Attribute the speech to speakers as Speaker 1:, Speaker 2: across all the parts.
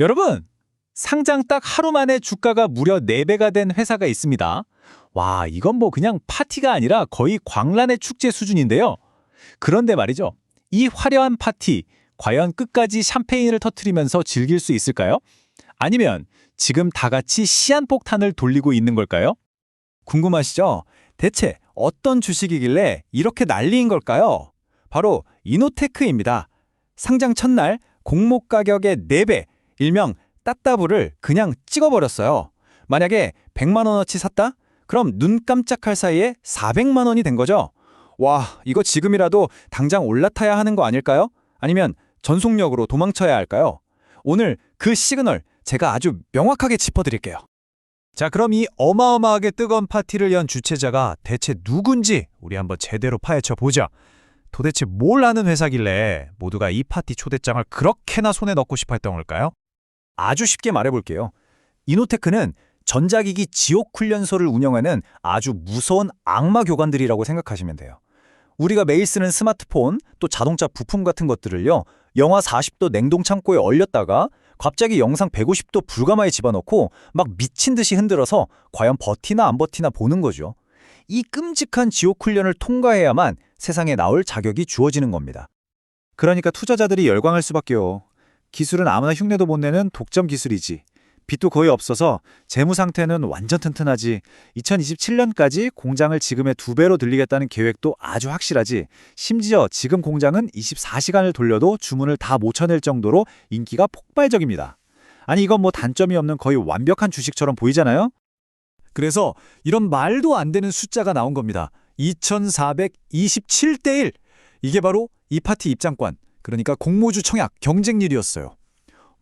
Speaker 1: 여러분, 상장 딱 하루 만에 주가가 무려 4배가 된 회사가 있습니다. 와, 이건 뭐 그냥 파티가 아니라 거의 광란의 축제 수준인데요. 그런데 말이죠. 이 화려한 파티, 과연 끝까지 샴페인을 터트리면서 즐길 수 있을까요? 아니면 지금 다 같이 시한폭탄을 돌리고 있는 걸까요?
Speaker 2: 궁금하시죠? 대체 어떤 주식이길래 이렇게 난리인 걸까요? 바로 이노테크입니다. 상장 첫날 공모 가격의 4배, 일명 따따부를 그냥 찍어버렸어요. 만약에 100만 원어치 샀다? 그럼 눈 깜짝할 사이에 400만 원이 된 거죠. 와, 이거 지금이라도 당장 올라타야 하는 거 아닐까요? 아니면 전속력으로 도망쳐야 할까요? 오늘 그 시그널 제가 아주 명확하게 짚어드릴게요. 자, 그럼 이 어마어마하게 뜨거운 파티를 연 주최자가 대체 누군지 우리 한번 제대로 파헤쳐 보자. 도대체 뭘 하는 회사길래 모두가 이 파티 초대장을 그렇게나 손에 넣고 싶어 했던 걸까요? 아주 쉽게 말해볼게요. 이노테크는 전자기기 지옥 훈련소를 운영하는 아주 무서운 악마 교관들이라고 생각하시면 돼요. 우리가 매일 쓰는 스마트폰, 또 자동차 부품 같은 것들을요, 영하 40도 냉동 창고에 얼렸다가 갑자기 영상 150도 불가마에 집어넣고 막 미친 듯이 흔들어서 과연 버티나 안 버티나 보는 거죠. 이 끔찍한 지옥 훈련을 통과해야만 세상에 나올 자격이 주어지는 겁니다. 그러니까 투자자들이 열광할 수밖에요. 기술은 아무나 흉내도 못 내는 독점 기술이지. 빚도 거의 없어서 재무 상태는 완전 튼튼하지. 2027년까지 공장을 지금의 두 배로 늘리겠다는 계획도 아주 확실하지. 심지어 지금 공장은 24시간을 돌려도 주문을 다 못 쳐낼 정도로 인기가 폭발적입니다. 아니 이건 뭐 단점이 없는 거의 완벽한 주식처럼 보이잖아요? 그래서 이런 말도 안 되는 숫자가 나온 겁니다. 2427대 1. 이게 바로 이 파티 입장권, 그러니까 공모주 청약 경쟁률이었어요.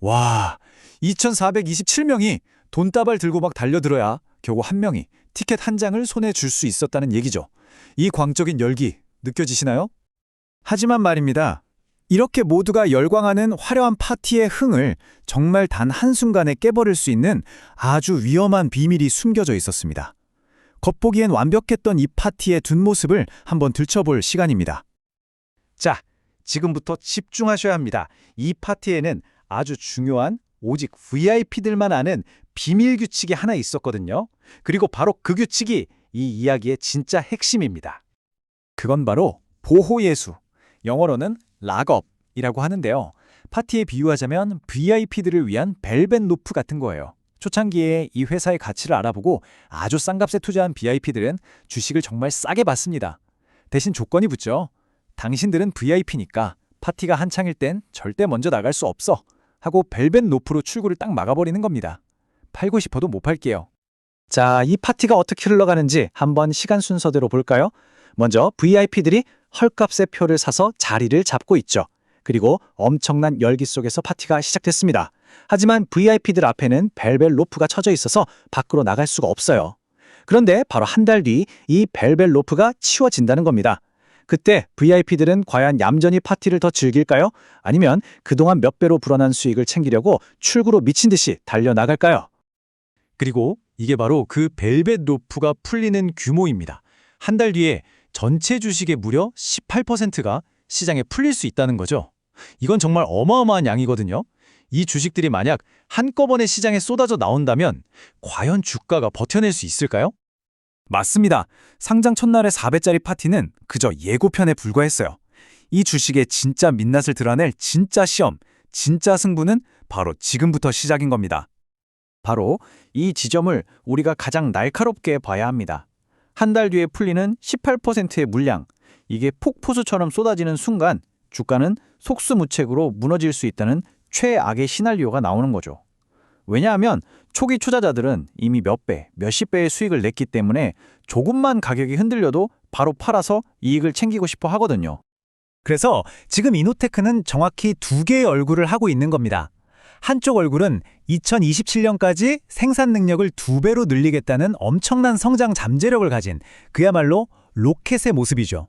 Speaker 2: 와, 2427명이 돈다발 들고 막 달려들어야 겨우 한 명이 티켓 한 장을 손에 줄 수 있었다는 얘기죠. 이 광적인 열기 느껴지시나요? 하지만 말입니다. 이렇게 모두가 열광하는 화려한 파티의 흥을 정말 단 한순간에 깨버릴 수 있는 아주 위험한 비밀이 숨겨져 있었습니다. 겉보기엔 완벽했던 이 파티의 뒷모습을 한번 들춰볼 시간입니다. 자, 지금부터 집중하셔야 합니다. 이 파티에는 아주 중요한 오직 VIP들만 아는 비밀 규칙이 하나 있었거든요. 그리고 바로 그 규칙이 이 이야기의 진짜 핵심입니다. 그건 바로 보호예수, 영어로는 락업이라고 하는데요. 파티에 비유하자면 VIP들을 위한 벨벳 로프 같은 거예요. 초창기에 이 회사의 가치를 알아보고 아주 싼 값에 투자한 VIP들은 주식을 정말 싸게 받습니다. 대신 조건이 붙죠. 당신들은 VIP니까 파티가 한창일 땐 절대 먼저 나갈 수 없어 하고 벨벳 로프로 출구를 딱 막아버리는 겁니다. 팔고 싶어도 못 팔게요. 자, 이 파티가 어떻게 흘러가는지 한번 시간 순서대로 볼까요? 먼저 VIP들이 헐값의 표를 사서 자리를 잡고 있죠. 그리고 엄청난 열기 속에서 파티가 시작됐습니다. 하지만 VIP들 앞에는 벨벳 로프가 쳐져 있어서 밖으로 나갈 수가 없어요. 그런데 바로 한 달 뒤 이 벨벳 로프가 치워진다는 겁니다. 그때 VIP들은 과연 얌전히 파티를 더 즐길까요? 아니면 그동안 몇 배로 불어난 수익을 챙기려고 출구로 미친 듯이 달려나갈까요? 그리고 이게 바로 그 벨벳 로프가 풀리는 규모입니다. 한 달 뒤에 전체 주식의 무려 18%가 시장에 풀릴 수 있다는 거죠. 이건 정말 어마어마한 양이거든요. 이 주식들이 만약 한꺼번에 시장에 쏟아져 나온다면 과연 주가가 버텨낼 수 있을까요? 맞습니다. 상장 첫날의 4배짜리 파티는 그저 예고편에 불과했어요. 이 주식의 진짜 민낯을 드러낼 진짜 시험, 진짜 승부는 바로 지금부터 시작인 겁니다. 바로 이 지점을 우리가 가장 날카롭게 봐야 합니다. 한 달 뒤에 풀리는 18%의 물량, 이게 폭포수처럼 쏟아지는 순간 주가는 속수무책으로 무너질 수 있다는 최악의 시나리오가 나오는 거죠. 왜냐하면 초기 투자자들은 이미 몇 배, 몇십 배의 수익을 냈기 때문에 조금만 가격이 흔들려도 바로 팔아서 이익을 챙기고 싶어 하거든요. 그래서 지금 이노테크는 정확히 두 개의 얼굴을 하고 있는 겁니다. 한쪽 얼굴은 2027년까지 생산 능력을 두 배로 늘리겠다는 엄청난 성장 잠재력을 가진 그야말로 로켓의 모습이죠.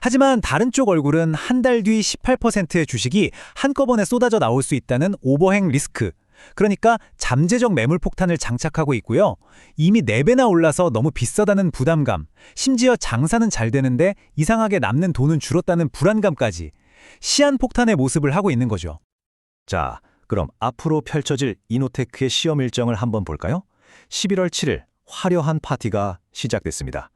Speaker 2: 하지만 다른 쪽 얼굴은 한 달 뒤 18%의 주식이 한꺼번에 쏟아져 나올 수 있다는 오버행 리스크. 그러니까 잠재적 매물 폭탄을 장착하고 있고요. 이미 4배나 올라서 너무 비싸다는 부담감, 심지어 장사는 잘 되는데 이상하게 남는 돈은 줄었다는 불안감까지 시한 폭탄의 모습을 하고 있는 거죠. 자,
Speaker 1: 그럼 앞으로 펼쳐질 이노테크의 시험 일정을 한번 볼까요? 11월 7일 화려한 파티가 시작됐습니다.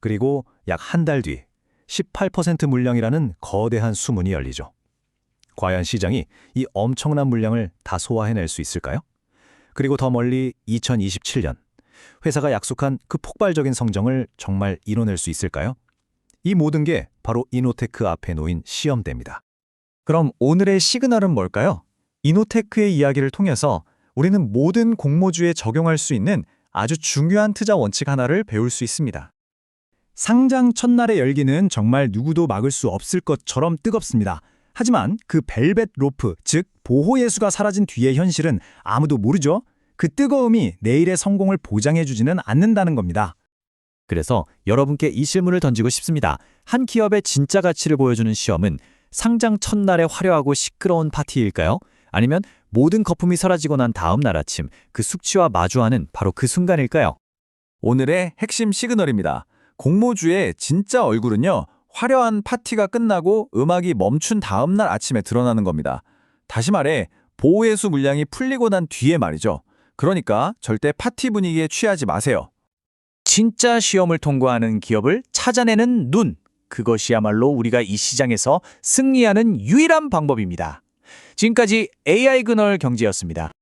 Speaker 1: 그리고 약 한 달 뒤 18% 물량이라는 거대한 수문이 열리죠. 과연 시장이 이 엄청난 물량을 다 소화해낼 수 있을까요? 그리고 더 멀리 2027년 회사가 약속한 그 폭발적인 성정을 정말 이뤄낼 수 있을까요? 이 모든 게 바로 이노테크 앞에 놓인 시험대입니다.
Speaker 2: 그럼 오늘의 시그널은 뭘까요? 이노테크의 이야기를 통해서 우리는 모든 공모주에 적용할 수 있는 아주 중요한 투자 원칙 하나를 배울 수 있습니다.
Speaker 3: 상장 첫날의 열기는 정말 누구도 막을 수 없을 것처럼 뜨겁습니다. 하지만 그 벨벳 로프, 즉 보호 예수가 사라진 뒤의 현실은 아무도 모르죠. 그 뜨거움이 내일의 성공을 보장해주지는 않는다는 겁니다.
Speaker 4: 그래서 여러분께 이 질문을 던지고 싶습니다. 한 기업의 진짜 가치를 보여주는 시험은 상장 첫날의 화려하고 시끄러운 파티일까요? 아니면 모든 거품이 사라지고 난 다음 날 아침 그 숙취와 마주하는 바로 그 순간일까요?
Speaker 2: 오늘의 핵심 시그널입니다. 공모주의 진짜 얼굴은요, 화려한 파티가 끝나고 음악이 멈춘 다음 날 아침에 드러나는 겁니다. 다시 말해, 보호예수 물량이 풀리고 난 뒤에 말이죠. 그러니까 절대 파티 분위기에 취하지 마세요.
Speaker 4: 진짜 시험을 통과하는 기업을 찾아내는 눈. 그것이야말로 우리가 이 시장에서 승리하는 유일한 방법입니다. 지금까지 AI 근월 경제였습니다.